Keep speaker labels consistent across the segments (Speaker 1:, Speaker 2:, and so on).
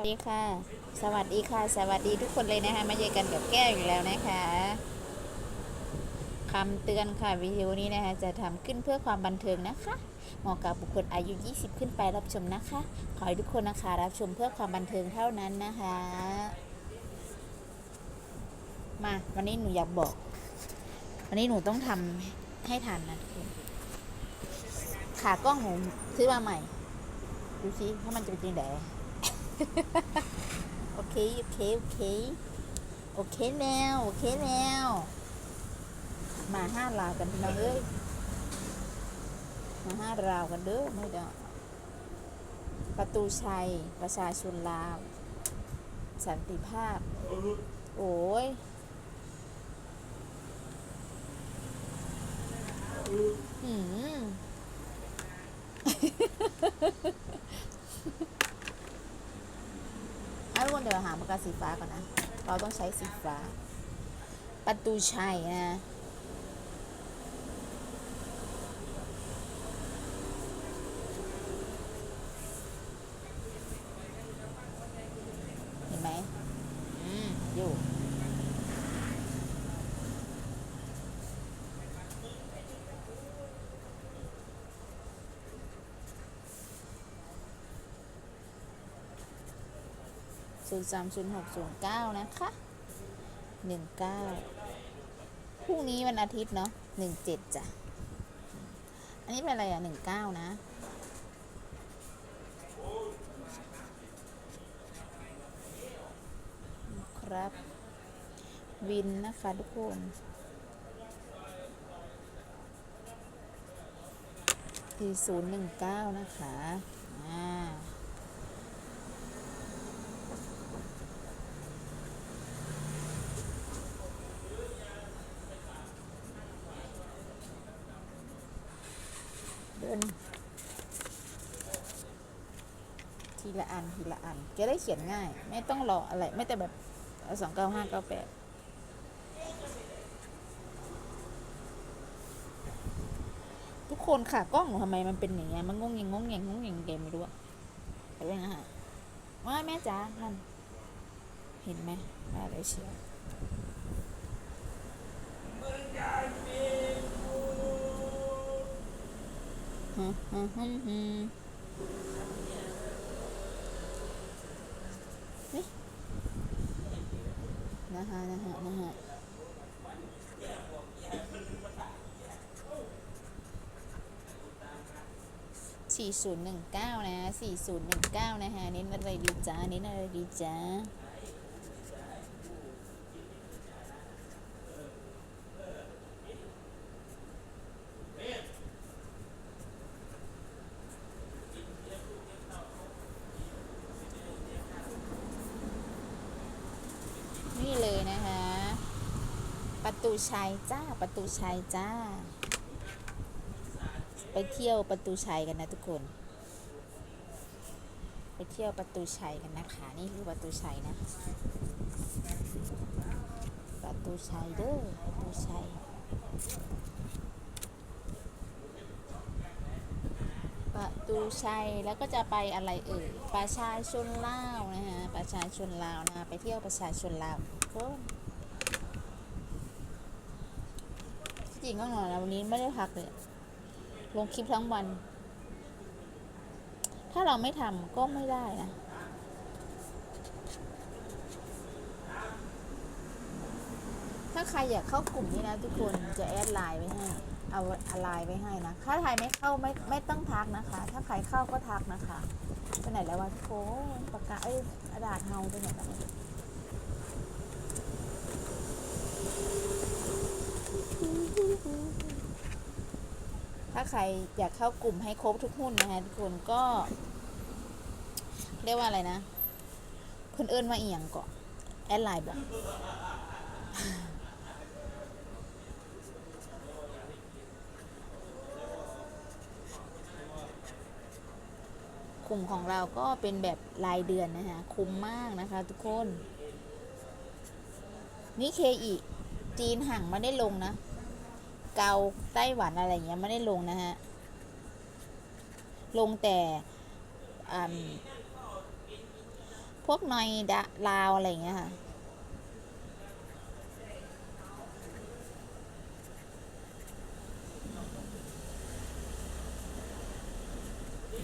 Speaker 1: สวัสดีค่ะ สวัสดีค่ะ สวัสดีทุกคนเลยนะคะ มาเจอกันกับแก้วอีกแล้วนะคะคำเตือนค่ะวิดีโอนี้นะคะ จะทำขึ้นเพื่อความบันเทิงนะคะ เหมาะกับบุคคลอายุ 20 ขึ้นไปรับชมนะคะ ขอให้ทุกคนนะคะ รับชมเพื่อความบันเทิงเท่านั้นนะคะ มาวันนี้หนูอยากบอก วันนี้หนูต้องทำให้ทันนะทุกคนขากล้องหนูซื้อมาใหม่ ดูสิถ้ามันจะเป็นยังไง โอเค โอเค โอเค โอเคแล้วโอเคแล้วมาห้าราวกันพี่น้องเอ้ยมาห้าราวกันเด้อไม่ได้ประตูชัย ประชาชนลาว สันติภาพ โอ้ยอืม เอาทุกคนเดี๋ยวหาปากกาสีฟ้าก่อนนะ เราต้องใช้สีฟ้า ประตูชัยนะ 030609 นะคะ 19 พรุ่งนี้วันอาทิตย์เนาะ17 จ้ะ อันนี้เป็นอะไรอะ19 นะครับวินนะคะทุกคนที่ศูนย์หนึ่งเก้านะคะ อ่า ทีละอันทีละอันจะได้เขียนง่าย ไม่ต้องรออะไร ไม่แต่แบบสองเก้าห้าเก้าแปดทุกคนค่ะกล้องหนูทำไมมันเป็นอย่างเงี้ยมันงงเงงงงเงงงงเงงเกมไม่รู้อะไปเรื่องนะฮะว่าแม่จ๋านั่นเห็นไหมได้เลยเชียวฮึฮึฮึฮึ นะฮะนะฮะนะฮะสี่ศูนย์หนึ่งเก้านะสี่ศูนย์หนึ่งเก้านะฮะเน้นอะไรดีจ้าเน้นอะไรดีจ้านี่เลยนะคะ ประ ตูชัยจ้า ประตูชัยจ้า ไปเที่ยวประตูชัยกันนะทุกคน ไปเที่ยวประตูชัยกันนะคะ นี่คือประตูชัยนะ ประตูชัยเด้อ ประตูชัย ประตูชัย แล้วก็จะไปอะไรเอ่ย ประชาชนลาวนะฮะ ประชาชนลาวนะ ไปเที่ยวประชาชนลาวก็ จริงก็นอนนะวันนี้ไม่ได้พักเลย ลงคลิปทั้งวัน ถ้าเราไม่ทำก็ไม่ได้นะถ้าใครอยากเข้ากลุ่มนี้นะทุกคนจะแอดไลน์ไว้ให้เอาไลน์ไว้ให้นะถ้าใครไม่เข้าไม่ไม่ต้องทักนะคะ ถ้าใครเข้าก็ทักนะคะไปไหนแล้ววะทุกคนปากกาเอ้ยกระดาษเฮาไปไหนแล้วเนี่ย ถ้าใครอยากเข้ากลุ่มให้ครบทุกหุ้นนะคะทุกคนก็ เรียกว่าอะไรนะเพิ่นเอิ้นว่าเอียงก่อนแอดไลน์บอกกลุ่มของเราก็เป็นแบบรายเดือนนะคะคุ้มมากนะคะทุกคน นี่เคอีจีนห่างไม่ได้ลงนะ เกาไต้หวันอะไรเงี้ยไม่ได้ลงนะฮะ ลงแต่พวกนอยดะลาว อะไรอย่างเงี้ยค่ะ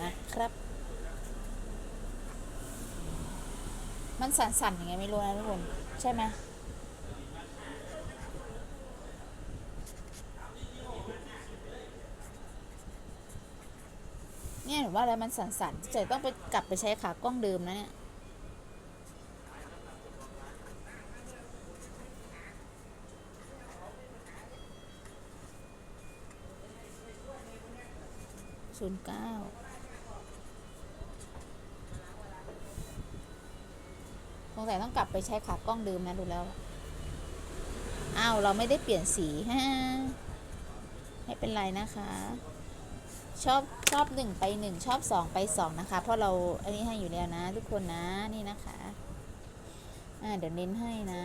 Speaker 1: นะครับ มันสั่นๆอยังไงไม่รู้นะทุกคน ใช่ไหม เนี่ยหนูว่าแล้วมันสั่นๆจะต้องไปกลับไปใช้ขากล้องเดิมนะเนี่ยศูนย์เก้าสงสัยต้องกลับไปใช้ขากล้องเดิมนะดูแล้ว อ้าว เราไม่ได้เปลี่ยนสีฮะไม่เป็นไรนะคะ ชอบชอบหนึ่งไปหนึ่งชอบสองไปสองนะคะ เพราะเราอันนี้ให้อยู่แล้วนะ ทุกคนนะนี่นะคะอ่าเดี๋ยวเน้นให้นะ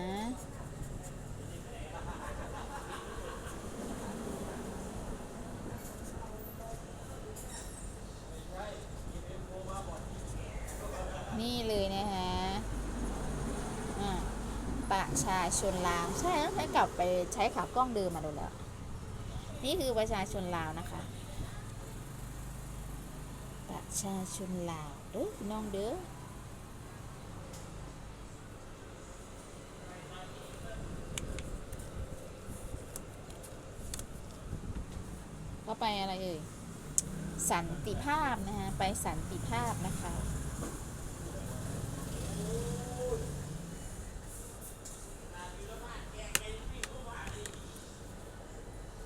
Speaker 1: นี่เลยนะคะอ่าประชาชนลาวใช่ต้องใช้กลับไปใช้ขากล้องเดิมมาดูแล้ว นี่คือประชาชนลาวนะคะ ชาชนลาวเด้อน้องเด้อก็ไปอะไรเอ่ย สันติภาพนะคะไปสันติภาพนะคะ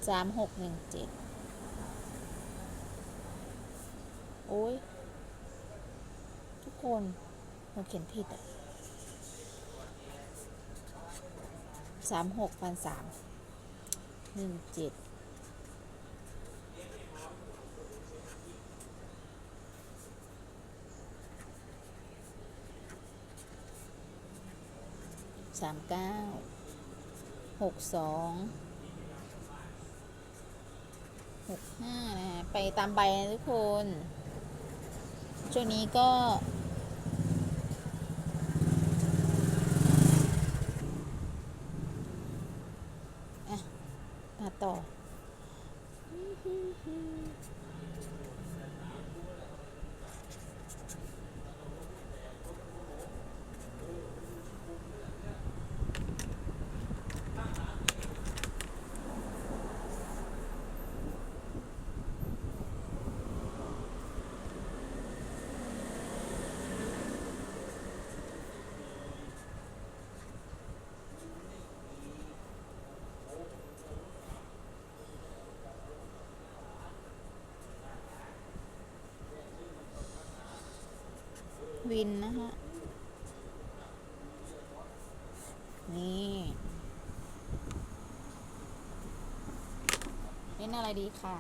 Speaker 1: สามหกหนึ่งเจ็ดโอ้ย ทุกคนหนูเขียนผิดอะสามหกพันสามหนึ่งเจ็ดสามเก้าหกสองหกห้านะ ไปตามใบนะทุกคน ช่วงนี้ก็อะมาต่อ วินนะฮะ นี่ เล่นอะไรดีคะ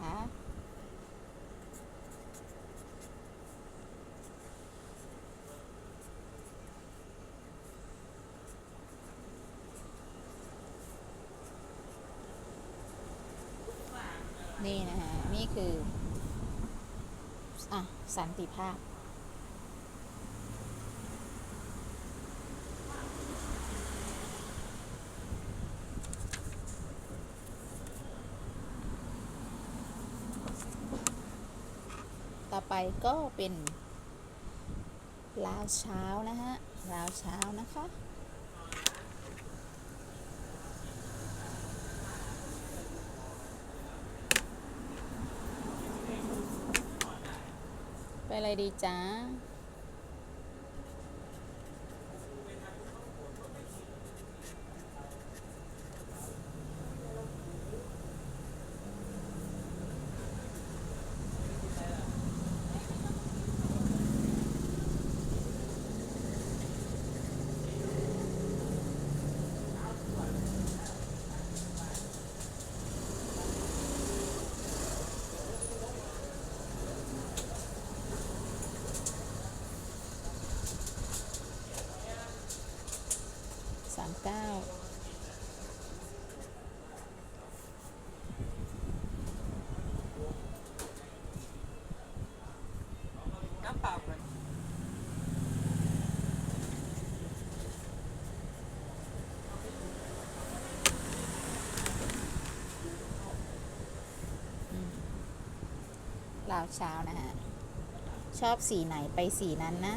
Speaker 1: นี่นะฮะ นี่คือ อะ สันติภาพ ไปก็เป็นลาวเช้านะฮะลาวเช้านะคะไปอะไรดีจ้าาวเช้านะฮะ ชอบสีไหนไปสีนั้นนะ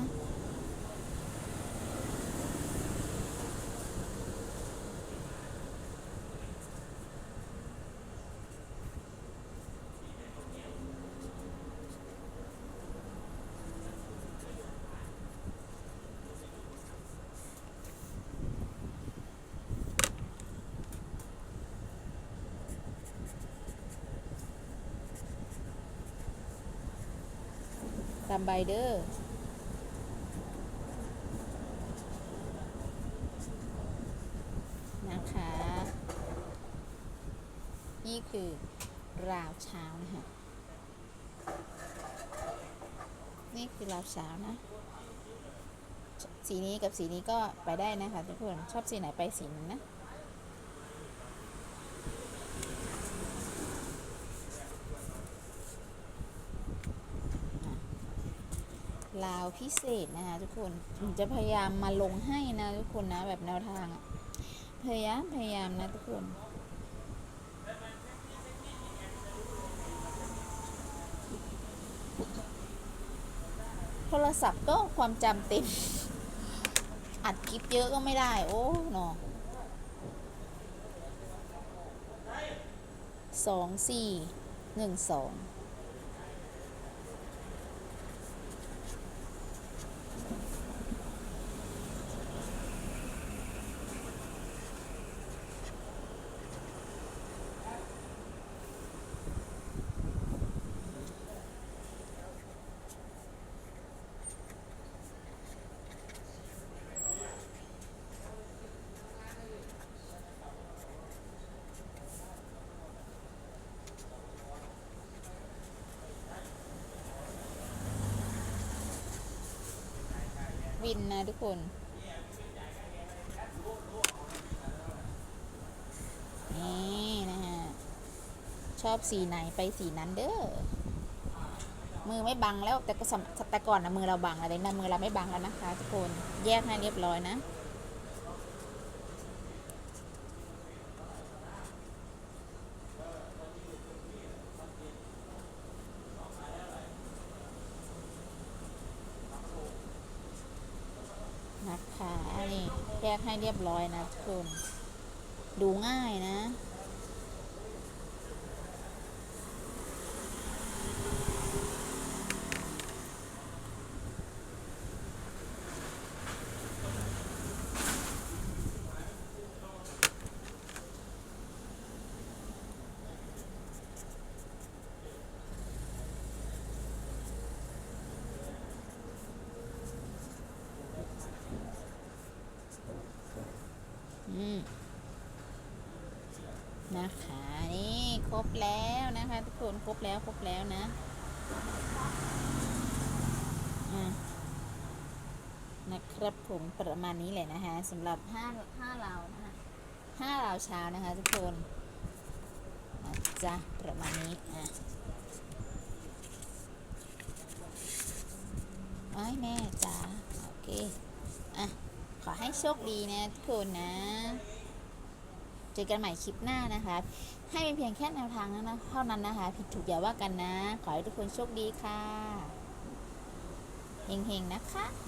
Speaker 1: ามใบเดอร์นะคะ นี่คือราวเช้านะคะนี่คือราวเช้านะ สีนี้กับสีนี้ก็ไปได้นะคะทุกคน ชอบสีไหนไปสีนั้นนะ ลาวพิเศษนะคะทุกคนผมจะพยายามมาลงให้นะทุกคนนะแบบแนวทางอะพยายามพยายามนะทุกคนโทรศัพท์ก็ความจำเต็ม อัดคลิปเยอะก็ไม่ได้ โอ้เนาะสองสี่หนึ่งสอง วินนะทุกคน นี่นะฮะ ชอบสีไหนไปสีนั้นเด้อ มือไม่บังแล้วแต่ก็สำแต่ก่อนนะมือเราบังอะไรนะมือเราไม่บังแล้วนะคะทุกคน แยกให้เรียบร้อยนะ นะคะนี่แยกให้เรียบร้อยนะทุกคน ดูง่ายนะ นะคะนี่ครบแล้วนะคะ ทุกคนครบแล้วครบแล้วนะอะนะครับผมประมาณนี้แหละนะคะสำหรับห้าห้าเรานะคะห้าเราเช้านะคะ ทุกคนนะจ้ะประมาณนี้อะไอ้แม่จ้าโอเค อให้โชคดีนะทุกคนนะ เจอกันใหม่คลิปหน้านะคะ ให้เป็นเพียงแค่แนวทางนั้นนะเท่านั้นนะคะ ผิดถูกอย่าว่ากันนะ ขอให้ทุกคนโชคดีค่ะ เฮงๆ นะคะ